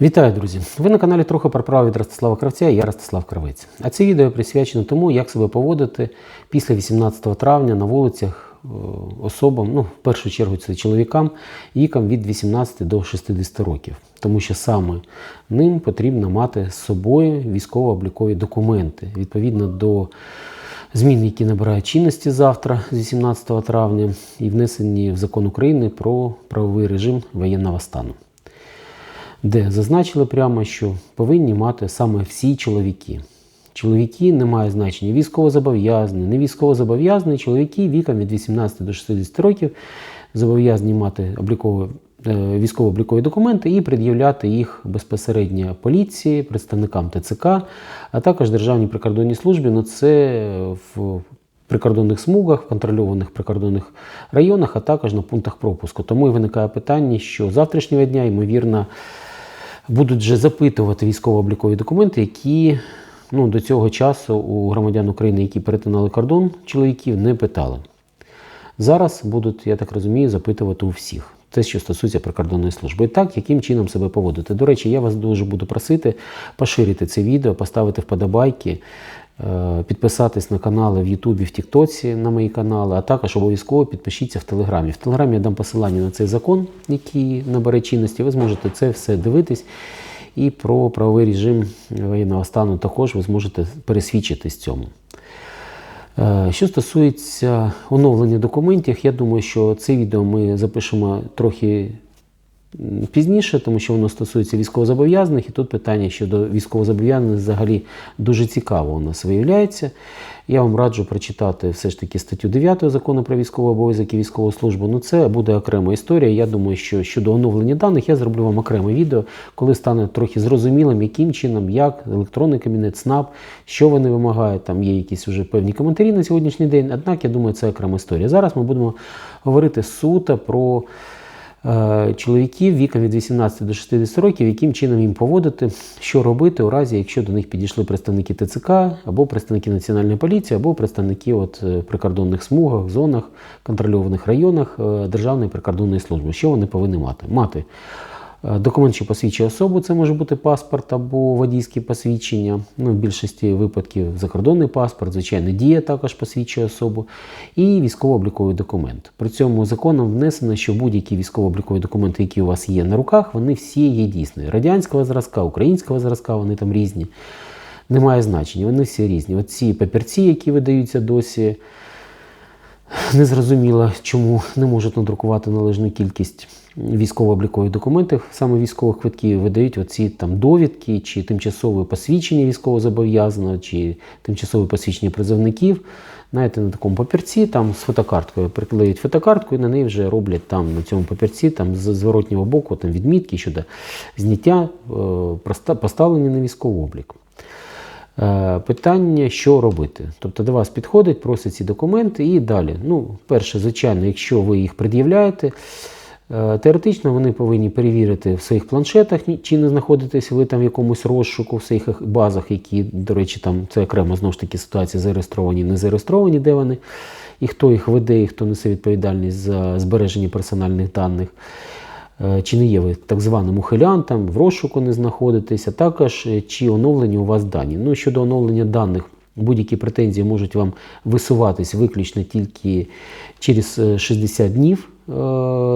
Вітаю, друзі! Ви на каналі трохи про право від Ростислава Кравця я Ростислав Кравець. А це відео присвячено тому, як себе поводити після 18 травня на вулицях е, особам, ну, в першу чергу це чоловікам, вікам від 18 до 60 років. Тому що саме ним потрібно мати з собою військово-облікові документи відповідно до змін, які набирають чинності завтра, з 18 травня, і внесені в закон України про правовий режим воєнного стану де зазначили прямо, що повинні мати саме всі чоловіки. Чоловіки не має значення військовозобов'язані, не військовозобов'язані, чоловіки віком від 18 до 60 років зобов'язані мати облікові, е, військово-облікові документи і пред'являти їх безпосередньо поліції, представникам ТЦК, а також Державній прикордонній службі. Ну це в прикордонних смугах, в контрольованих прикордонних районах, а також на пунктах пропуску. Тому і виникає питання, що завтрашнього дня, ймовірно, будуть вже запитувати військово-облікові документи, які ну, до цього часу у громадян України, які перетинали кордон, чоловіків не питали. Зараз будуть, я так розумію, запитувати у всіх. Те, що стосується прикордонної служби. Так, яким чином себе поводити. До речі, я вас дуже буду просити поширити це відео, поставити вподобайки, підписатись на канали в Ютубі, в Тіктоці на мої канали, а також обов'язково підпишіться в Телеграмі. В Телеграмі я дам посилання на цей закон, який набере чинності. Ви зможете це все дивитись. І про правовий режим воєнного стану також ви зможете пересвідчитись цьому. Е, Що стосується оновлення документів, я думаю, що це відео ми запишемо трохи пізніше, тому що воно стосується військовозобов'язаних, і тут питання щодо військовозобов'язаних взагалі дуже цікаво у нас виявляється. Я вам раджу прочитати все ж таки статтю 9 закону про військовий обов'язок і військову службу. Ну це буде окрема історія. Я думаю, що щодо оновлення даних я зроблю вам окреме відео, коли стане трохи зрозумілим, яким чином, як електронний кабінет, СНАП, що вони вимагають. Там є якісь вже певні коментарі на сьогоднішній день. Однак я думаю, це окрема історія. Зараз ми будемо говорити суто про. Е, Чоловіків віком від 18 до 60 років, яким чином їм поводити, що робити у разі, якщо до них підійшли представники ТЦК, або представники Національної поліції, або представники от, е, прикордонних смугах, зонах, контрольованих районах е, Державної прикордонної служби. Що вони повинні мати? Мати документ, що посвідчує особу, це може бути паспорт або водійське посвідчення. Ну, в більшості випадків закордонний паспорт, звичайно, дія також посвідчує особу, і військово-обліковий документ. При цьому законом внесено, що будь-які військово-облікові документи, які у вас є на руках, вони всі є дійсні. Радянського зразка, українського зразка, вони там різні. Немає значення, вони всі різні. Оці папірці, які видаються досі, Незрозуміло, чому не можуть надрукувати належну кількість військово-облікових документів, саме військових квитків, видають оці там довідки, чи тимчасове посвідчення військовозобов'язаного, чи тимчасове посвідчення призовників. Знаєте, на такому папірці там з фотокарткою приклеюють фотокартку і на неї вже роблять там на цьому папірці там з зворотнього боку там відмітки щодо зняття е, поставлення на військовий облік. Е, Питання, що робити. Тобто до вас підходить, просять ці документи і далі. Ну, перше, звичайно, якщо ви їх пред'являєте, теоретично вони повинні перевірити в своїх планшетах, чи не знаходитесь ви там в якомусь розшуку, в своїх базах, які, до речі, там це окремо знову ж таки ситуація зареєстровані, не зареєстровані, де вони, і хто їх веде, і хто несе відповідальність за збереження персональних даних. Е, Чи не є ви так званим ухилянтом, в розшуку не знаходитесь, а також е, чи оновлені у вас дані. Ну, щодо оновлення даних, будь-які претензії можуть вам висуватись виключно тільки через е, 60 днів, е,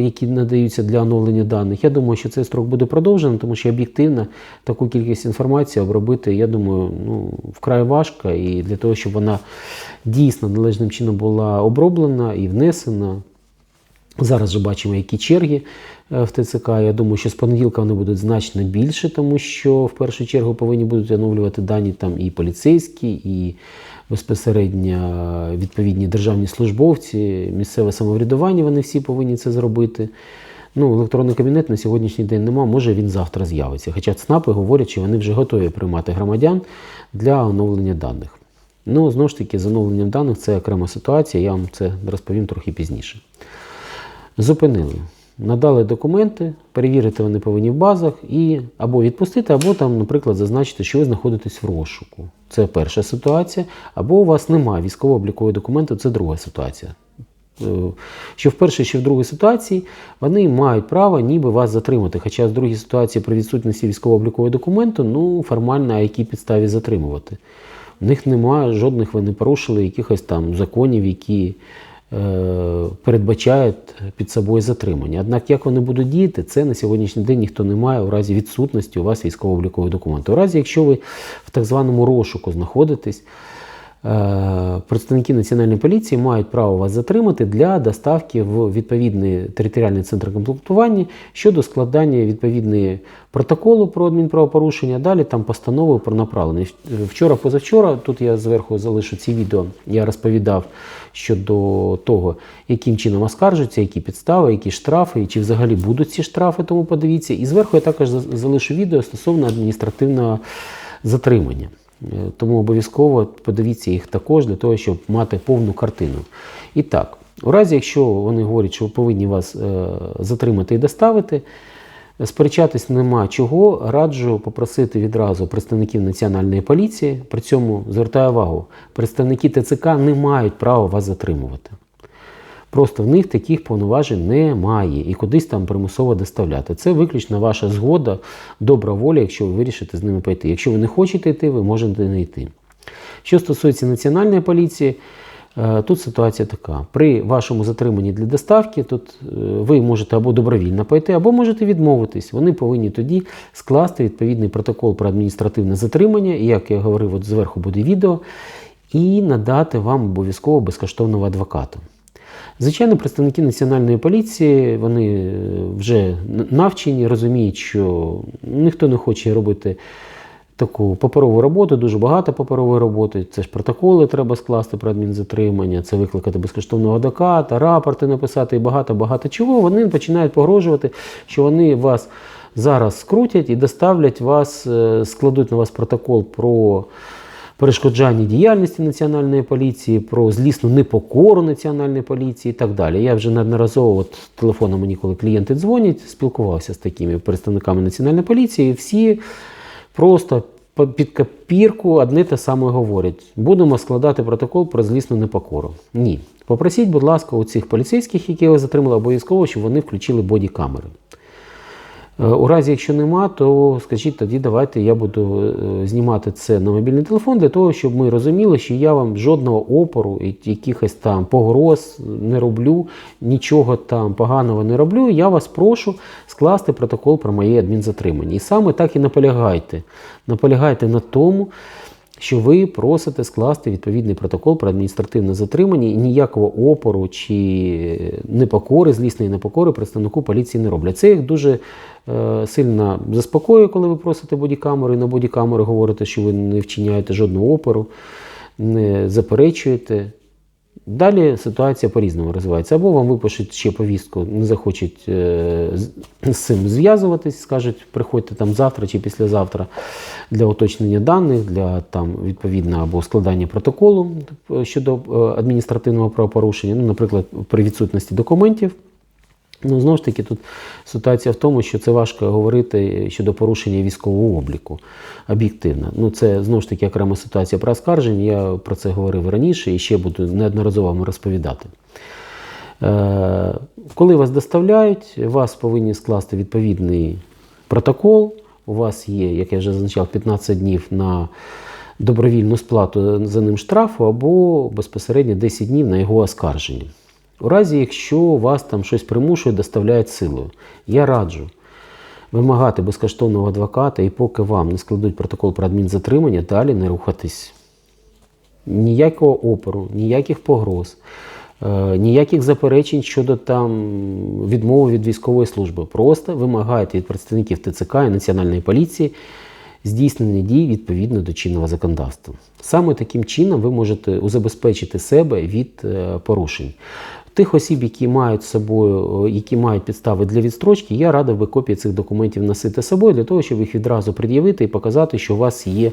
які надаються для оновлення даних. Я думаю, що цей строк буде продовжений, тому що об'єктивно таку кількість інформації обробити, я думаю, ну, вкрай важко. І для того, щоб вона дійсно належним чином була оброблена і внесена. Зараз вже бачимо, які черги е, в ТЦК. Я думаю, що з понеділка вони будуть значно більше, тому що в першу чергу повинні будуть оновлювати дані там і поліцейські, і безпосередньо відповідні державні службовці, місцеве самоврядування. Вони всі повинні це зробити. Ну, електронний кабінет на сьогоднішній день нема, може він завтра з'явиться. Хоча ЦНАПи говорять, що вони вже готові приймати громадян для оновлення даних. Ну, знову ж таки, з оновленням даних це окрема ситуація, я вам це розповім трохи пізніше. Зупинили. Надали документи, перевірити вони повинні в базах і або відпустити, або там, наприклад, зазначити, що ви знаходитесь в розшуку. Це перша ситуація. Або у вас немає військово-облікового документу, це друга ситуація. е, що в першій, що в другій ситуації вони мають право ніби вас затримати. Хоча в другій ситуації при відсутності військово-облікового документу, ну формально, а якій підставі затримувати. В них немає жодних, ви не порушили якихось там законів, які передбачають під собою затримання. Однак, як вони будуть діяти, це на сьогоднішній день ніхто не має у разі відсутності у вас військово-облікового документу. У разі, якщо ви в так званому розшуку знаходитесь, Е, Представники національної поліції мають право вас затримати для доставки в відповідний територіальний центр комплектування щодо складання відповідної протоколу про адмінправопорушення. Далі там постанови про направлення. Вчора, позавчора, тут я зверху залишу ці відео. Я розповідав щодо того, яким чином оскаржуються, які підстави, які штрафи, і чи взагалі будуть ці штрафи, тому подивіться. І зверху я також залишу відео стосовно адміністративного затримання. Е, Тому обов'язково подивіться їх також для того, щоб мати повну картину. І так, у разі, якщо вони говорять, що повинні вас е, затримати і доставити, сперечатись нема чого, раджу попросити відразу представників національної поліції. При цьому звертаю увагу, представники ТЦК не мають права вас затримувати. Просто в них таких повноважень немає і кудись там примусово доставляти. Це виключно ваша згода, добра воля, якщо ви вирішите з ними пойти. Якщо ви не хочете йти, ви можете не йти. Що стосується національної поліції, е, тут ситуація така: при вашому затриманні для доставки, тут е, ви можете або добровільно пойти, або можете відмовитись. Вони повинні тоді скласти відповідний протокол про адміністративне затримання, і як я говорив, от зверху буде відео, і надати вам обов'язково безкоштовного адвоката. Звичайно, представники національної поліції вони е, вже навчені, розуміють, що ніхто не хоче робити таку паперову роботу, дуже багато паперової роботи. Це ж протоколи треба скласти про адмінзатримання, це викликати безкоштовного адвоката, рапорти написати і багато-багато чого. Вони починають погрожувати, що вони вас зараз скрутять і доставлять вас, е, складуть на вас протокол про перешкоджання діяльності національної поліції, про злісну непокору національної поліції і так далі. Я вже неодноразово от телефоном мені, коли клієнти дзвонять, спілкувався з такими представниками національної поліції. Всі просто під копірку одне те саме говорять: будемо складати протокол про злісну непокору. Ні. Попросіть, будь ласка, у цих поліцейських, які ви затримали, обов'язково, щоб вони включили бодікамери. Е, У разі, якщо нема, то скажіть тоді, давайте я буду е, знімати це на мобільний телефон для того, щоб ми розуміли, що я вам жодного опору, якихось там погроз не роблю, нічого там поганого не роблю. Я вас прошу скласти протокол про моє адмінзатримання. І саме так і наполягайте. Наполягайте на тому, що ви просите скласти відповідний протокол про адміністративне затримання і ніякого опору чи непокори, злісної непокори представнику поліції не роблять. Це їх дуже е, сильно заспокоює, коли ви просите бодікамери, на бодікамери говорите, що ви не вчиняєте жодного опору, не заперечуєте. Далі ситуація по-різному розвивається. Або вам випишуть ще повістку, не захочуть е, з- цим зв'язуватись, скажуть, приходьте там завтра чи післязавтра для уточнення даних, для там відповідно або складання протоколу е, щодо е, адміністративного правопорушення, ну, наприклад, при відсутності документів. Ну, знову ж таки, тут ситуація в тому, що це важко говорити щодо порушення військового обліку об'єктивно. Ну, це знову ж таки окрема ситуація про оскарження. Я про це говорив раніше і ще буду неодноразово вам розповідати. Е, коли вас доставляють, вас повинні скласти відповідний протокол. У вас є, як я вже зазначав, 15 днів на добровільну сплату за ним штрафу або безпосередньо 10 днів на його оскарження. У разі, якщо вас там щось примушує, доставляють силою, я раджу вимагати безкоштовного адвоката, і поки вам не складуть протокол про адмінзатримання, далі не рухатись. Ніякого опору, ніяких погроз, е, ніяких заперечень щодо там відмови від військової служби. Просто вимагайте від представників ТЦК і Національної поліції здійснення дій відповідно до чинного законодавства. Саме таким чином ви можете забезпечити себе від е, порушень. Тих осіб, які мають собою, які мають підстави для відстрочки, я радив би копії цих документів носити з собою для того, щоб їх відразу пред'явити і показати, що у вас є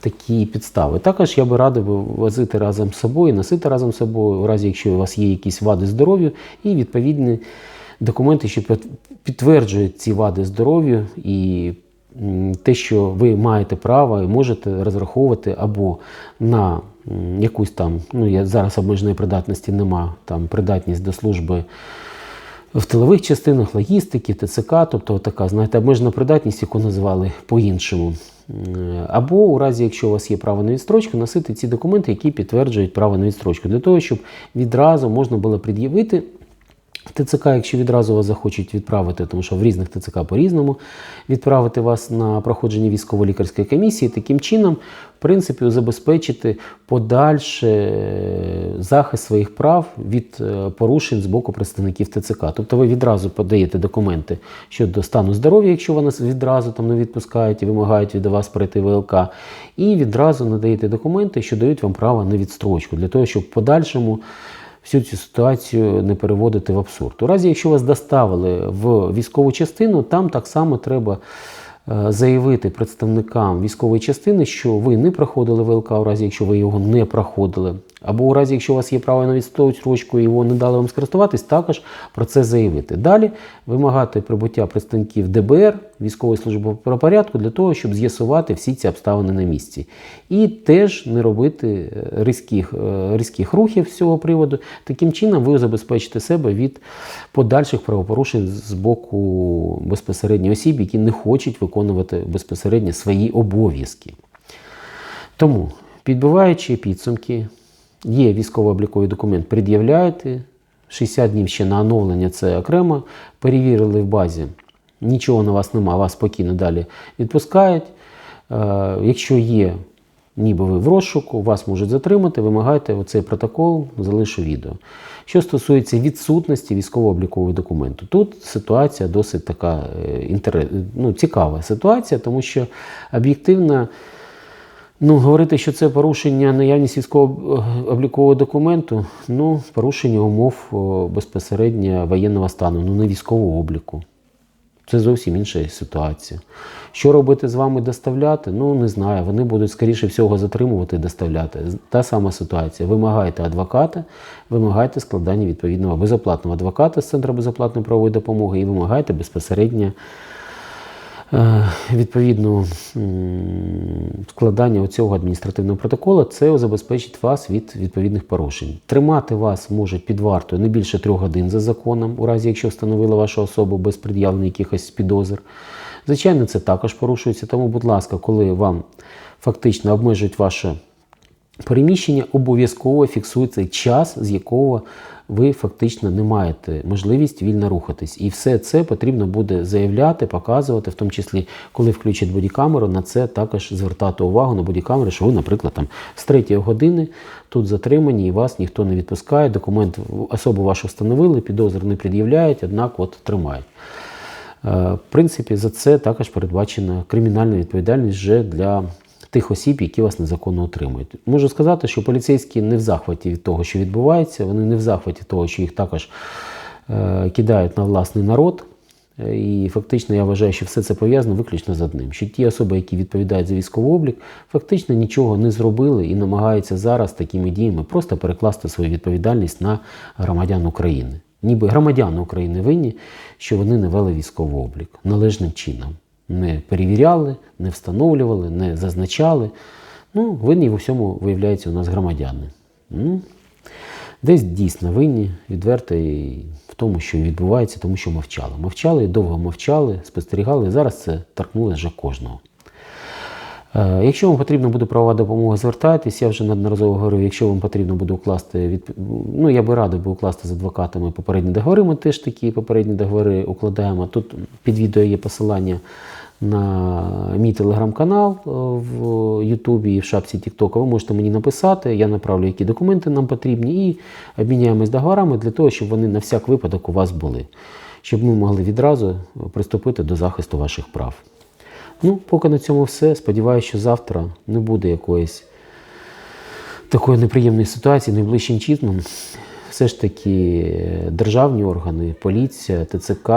такі підстави. Також я би радив би возити разом з собою, носити разом з собою, у разі якщо у вас є якісь вади здоров'ю, і відповідні документи, що підтверджують ці вади здоров'ю і те, що ви маєте право і можете розраховувати або на якусь там, ну я зараз обмеженої придатності нема, там придатність до служби в тилових частинах, логістики, ТЦК, тобто така, знаєте, обмежена придатність, яку називали по-іншому. Або у разі, якщо у вас є право на відстрочку, носити ці документи, які підтверджують право на відстрочку, для того, щоб відразу можна було пред'явити ТЦК, якщо відразу вас захочуть відправити, тому що в різних ТЦК по-різному, відправити вас на проходження військово-лікарської комісії, таким чином, в принципі, забезпечити подальше е, захист своїх прав від е, порушень з боку представників ТЦК. Тобто ви відразу подаєте документи щодо стану здоров'я, якщо вас відразу там не відпускають і вимагають від вас пройти ВЛК, і відразу надаєте документи, що дають вам право на відстрочку, для того, щоб в подальшому всю цю ситуацію не переводити в абсурд. У разі, якщо вас доставили в військову частину, там так само треба е, заявити представникам військової частини, що ви не проходили ВЛК, у разі, якщо ви його не проходили. Або у разі, якщо у вас є право на відстрочку і його не дали вам скористуватись, також про це заявити. Далі вимагати прибуття представників ДБР, військової служби правопорядку, для того, щоб з'ясувати всі ці обставини на місці. І теж не робити е, різких, е, різких рухів з цього приводу. Таким чином ви забезпечите себе від подальших правопорушень з боку безпосередньо осіб, які не хочуть виконувати безпосередньо свої обов'язки. Тому, підбиваючи підсумки, є військово-обліковий документ, пред'являєте. 60 днів ще на оновлення це окремо. Перевірили в базі, нічого на вас нема, вас спокійно далі відпускають. Е, Якщо є, ніби ви в розшуку, вас можуть затримати, вимагайте оцей протокол, залишу відео. Що стосується відсутності військово-облікового документу, тут ситуація досить така е, ну, цікава ситуація, тому що об'єктивно. Ну, говорити, що це порушення наявність військово-облікового документу, ну, порушення умов безпосередньо воєнного стану, ну не військового обліку. Це зовсім інша ситуація. Що робити з вами доставляти? Ну, не знаю. Вони будуть, скоріше всього, затримувати і доставляти. Та сама ситуація. Вимагайте адвоката, вимагайте складання відповідного безоплатного адвоката з Центру безоплатної правової допомоги і вимагайте безпосередньо відповідно м, складання цього адміністративного протоколу, це забезпечить вас від відповідних порушень. Тримати вас можуть під вартою не більше трьох годин за законом, у разі якщо встановила вашу особу без пред'явлення якихось підозр. Звичайно, це також порушується. Тому, будь ласка, коли вам фактично обмежують ваше переміщення, обов'язково фіксується час, з якого ви фактично не маєте можливість вільно рухатись. І все це потрібно буде заявляти, показувати, в тому числі, коли включать бодікамеру, на це також звертати увагу на бодікамери, що ви, наприклад, там з 3 години тут затримані і вас ніхто не відпускає. Документ особу вашу встановили, підозр не пред'являють, однак от тримають. Е, В принципі, за це також передбачена кримінальна відповідальність вже для тих осіб, які вас незаконно отримують. Можу сказати, що поліцейські не в захваті від того, що відбувається, вони не в захваті того, що їх також е, кидають на власний народ. Е, І фактично я вважаю, що все це пов'язано виключно з одним. Що ті особи, які відповідають за військовий облік, фактично нічого не зробили і намагаються зараз такими діями просто перекласти свою відповідальність на громадян України. Ніби громадяни України винні, що вони не вели військовий облік належним чином. Не перевіряли, не встановлювали, не зазначали. Ну, винні в усьому, виявляється, у нас громадяни. Ну, Десь дійсно винні, відверто і в тому, що відбувається, тому що мовчали. Мовчали, довго мовчали, спостерігали. Зараз це торкнулося вже кожного. Е, Якщо вам потрібна буде правова допомога, звертайтесь. Я вже неодноразово говорив, якщо вам потрібно буде укласти від... ну я би радий би укласти з адвокатами попередні договори. Ми теж такі попередні договори укладаємо. Тут під відео є посилання на мій телеграм-канал е, в Ютубі і в шапці Тіктока. Ви можете мені написати, я направлю, які документи нам потрібні, і обміняємось договорами для того, щоб вони на всяк випадок у вас були, щоб ми могли відразу приступити до захисту ваших прав. Ну, поки на цьому все. Сподіваюся, що завтра не буде якоїсь такої неприємної ситуації найближчим часом. Все ж таки державні органи, поліція, ТЦК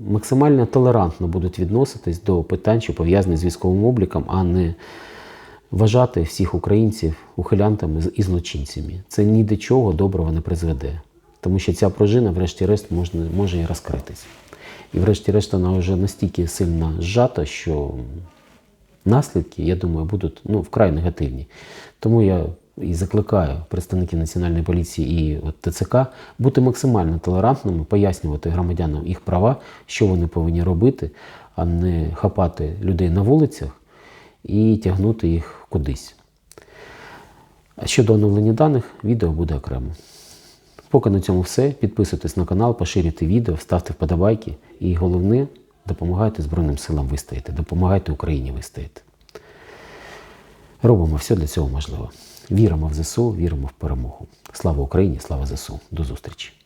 максимально толерантно будуть відноситись до питань, що пов'язані з військовим обліком, а не вважати всіх українців ухилянтами і злочинцями. Це ні до чого доброго не призведе. Тому що ця пружина, врешті-решт, може і розкритись. І врешті-решт вона вже настільки сильно зжата, що наслідки, я думаю, будуть ну, вкрай негативні. Тому я і закликаю представників Національної поліції і от ТЦК бути максимально толерантними, пояснювати громадянам їх права, що вони повинні робити, а не хапати людей на вулицях і тягнути їх кудись. А щодо оновлення даних, відео буде окремо. Поки на цьому все. Підписуйтесь на канал, поширюйте відео, ставте вподобайки. І головне, допомагайте Збройним силам вистояти, допомагайте Україні вистояти. Робимо все для цього можливо. Віримо в ЗСУ, віримо в перемогу. Слава Україні, слава ЗСУ. До зустрічі!